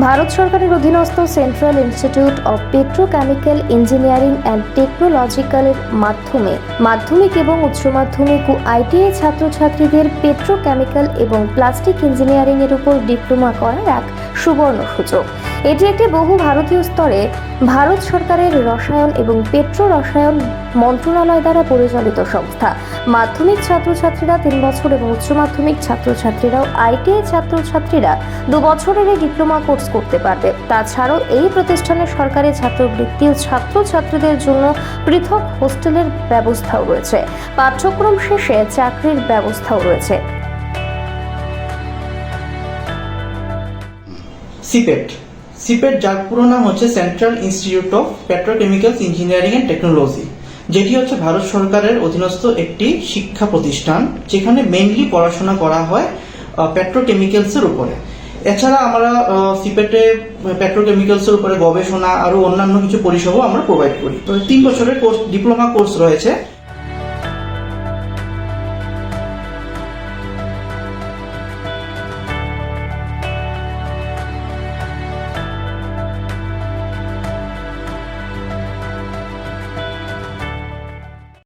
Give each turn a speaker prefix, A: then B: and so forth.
A: ভারত সরকারের অধীনস্থ central institute of petrochemical engineering and টেকনোলজিক্যালের মাধ্যমে, মাধ্যমিক এবং উচ্চ মাধ্যমিক ও আইটিআই ছাত্রছাত্রীদের পেট্রোকেমিক্যাল এবং প্লাস্টিক ইঞ্জিনিয়ারিংয়ের উপর ডিপ্লোমা করার এক সুবর্ণ সুযোগ। এটি একটি বহু ভারতীয় স্তরে ভারত সরকারের রসায়ন এবং পেট্রো রসায়ন মন্ত্রণালয় দ্বারা পরিচালিত সংস্থা। মাধ্যমিক ছাত্রছাত্রীরা তিন বছর এবং উচ্চ মাধ্যমিক ছাত্রছাত্রীরাও আইটিআই ছাত্রছাত্রীরা দু বছরের এই ডিপ্লোমা কোর্স করতে পারবে। তাছাড়াও এই প্রতিষ্ঠানে সরকারি ছাত্রবৃত্তি ও ছাত্রছাত্রীদের জন্য পৃথক হোস্টেলের ব্যবস্থাও রয়েছে। পাঠ্যক্রম শেষে চাকরির ব্যবস্থাও রয়েছে।
B: সিপেট। সিপেট যার পুরো নাম হচ্ছে central institute of petrochemicals engineering and technology যেটি হচ্ছে ভারত সরকারের অধীনস্থ একটি শিক্ষা প্রতিষ্ঠান, যেখানে মেইনলি পড়াশোনা করা হয় পেট্রোকেমিক্যালসের উপরে। এছাড়া আমরা সিপেটে পেট্রোকেমিক্যালসের উপরে গবেষণা আরও অন্যান্য কিছু পরিষেবাও আমরা প্রোভাইড করি। তো তিন বছরের কোর্স ডিপ্লোমা কোর্স রয়েছে।